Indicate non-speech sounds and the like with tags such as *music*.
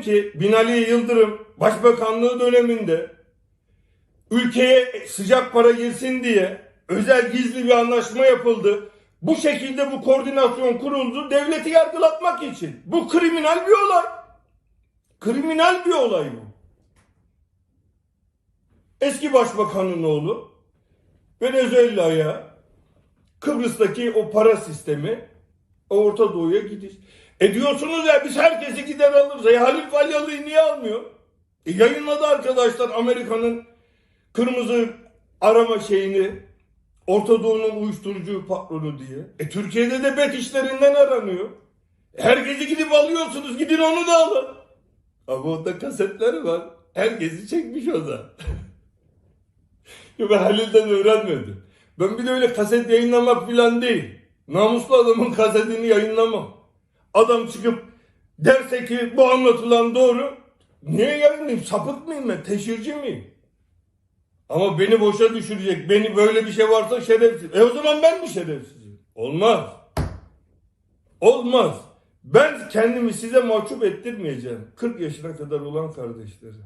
ki Binali Yıldırım Başbakanlığı döneminde ülkeye sıcak para girsin diye özel gizli bir anlaşma yapıldı. Bu şekilde bu koordinasyon kuruldu devleti yargılatmak için. Bu kriminal bir olay. Kriminal bir olay bu. Eski başbakanın oğlu Venezuela'ya Kıbrıs'taki o para sistemi Orta Doğu'ya gidiş. E diyorsunuz ya biz herkesi gider alırız. E Halil Falyalı'yı niye almıyor? E yayınladı arkadaşlar Amerika'nın kırmızı arama şeyini Orta Doğu'nun uyuşturucu patronu diye. E Türkiye'de de bet işlerinden aranıyor. E, Herkesi gidip alıyorsunuz. Gidin onu da alın. Ama onda kasetleri var. Herkesi çekmiş o da. *laughs* Ben Halil'den öğrenmedim. Ben bir de öyle kaset yayınlamak falan değil. Namuslu adamın kasetini yayınlamam. Adam çıkıp derse ki bu anlatılan doğru. Niye yayınlayayım? Sapık mıyım ben? Teşhirci miyim? Ama beni boşa düşürecek. Beni böyle bir şey varsa şerefsiz. E o zaman ben mi şerefsizim? Olmaz. Olmaz. Ben kendimi size mahcup ettirmeyeceğim. 40 yaşına kadar olan kardeşlerim.